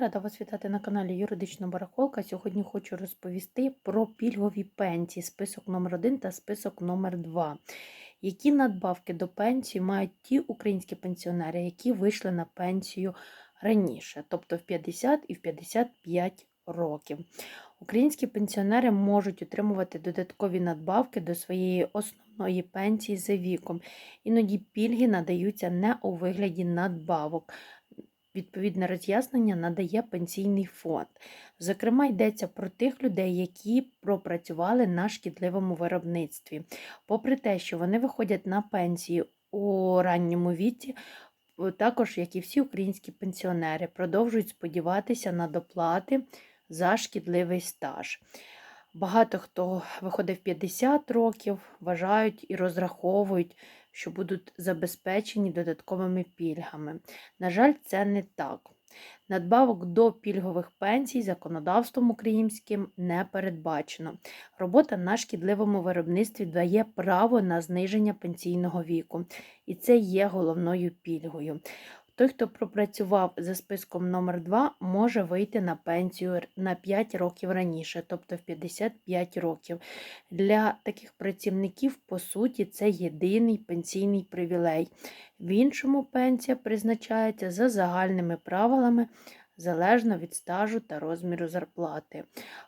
Рада вас вітати на каналі Юридична Барахолка. Сьогодні хочу розповісти про пільгові пенсії, список номер 1 та список номер 2 Які надбавки до пенсії мають ті українські пенсіонери, які вийшли на пенсію раніше, тобто в 50 і в 55 років. Українські пенсіонери можуть отримувати додаткові надбавки до своєї основної пенсії за віком. Іноді пільги надаються не у вигляді надбавок. Відповідне роз'яснення надає пенсійний фонд. Зокрема, йдеться про тих людей, які пропрацювали на шкідливому виробництві. Попри те, що вони виходять на пенсію у ранньому віці, також, як і всі українські пенсіонери, продовжують сподіватися на доплати за шкідливий стаж. Багато хто виходить в 50 років, вважають і розраховують, що будуть забезпечені додатковими пільгами. На жаль, це не так. Надбавок до пільгових пенсій законодавством українським не передбачено. Робота на шкідливому виробництві дає право на зниження пенсійного віку, і це є головною пільгою. Той, хто пропрацював за списком номер 2 може вийти на пенсію на 5 років раніше, тобто в 55 років. Для таких працівників, по суті, це єдиний пенсійний привілей. В іншому пенсія призначається за загальними правилами. Залежно від стажу та розміру зарплати.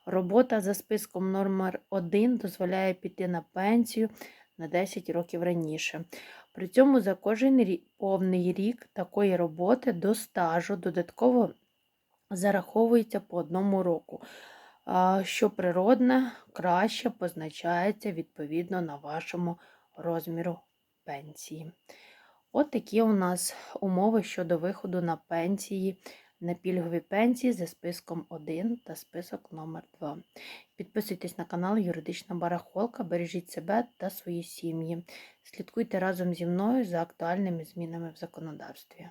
Робота за списком номер 1 дозволяє піти на пенсію на 10 років раніше. При цьому за кожен повний рік такої роботи до стажу додатково зараховується по одному року, що природне краще позначається відповідно на вашому розміру пенсії. От такі у нас умови щодо виходу на пенсії на пільгові пенсії за списком 1 та список номер 2 Підписуйтесь на канал Юридична Барахолка, бережіть себе та свої сім'ї. Слідкуйте разом зі мною за актуальними змінами в законодавстві.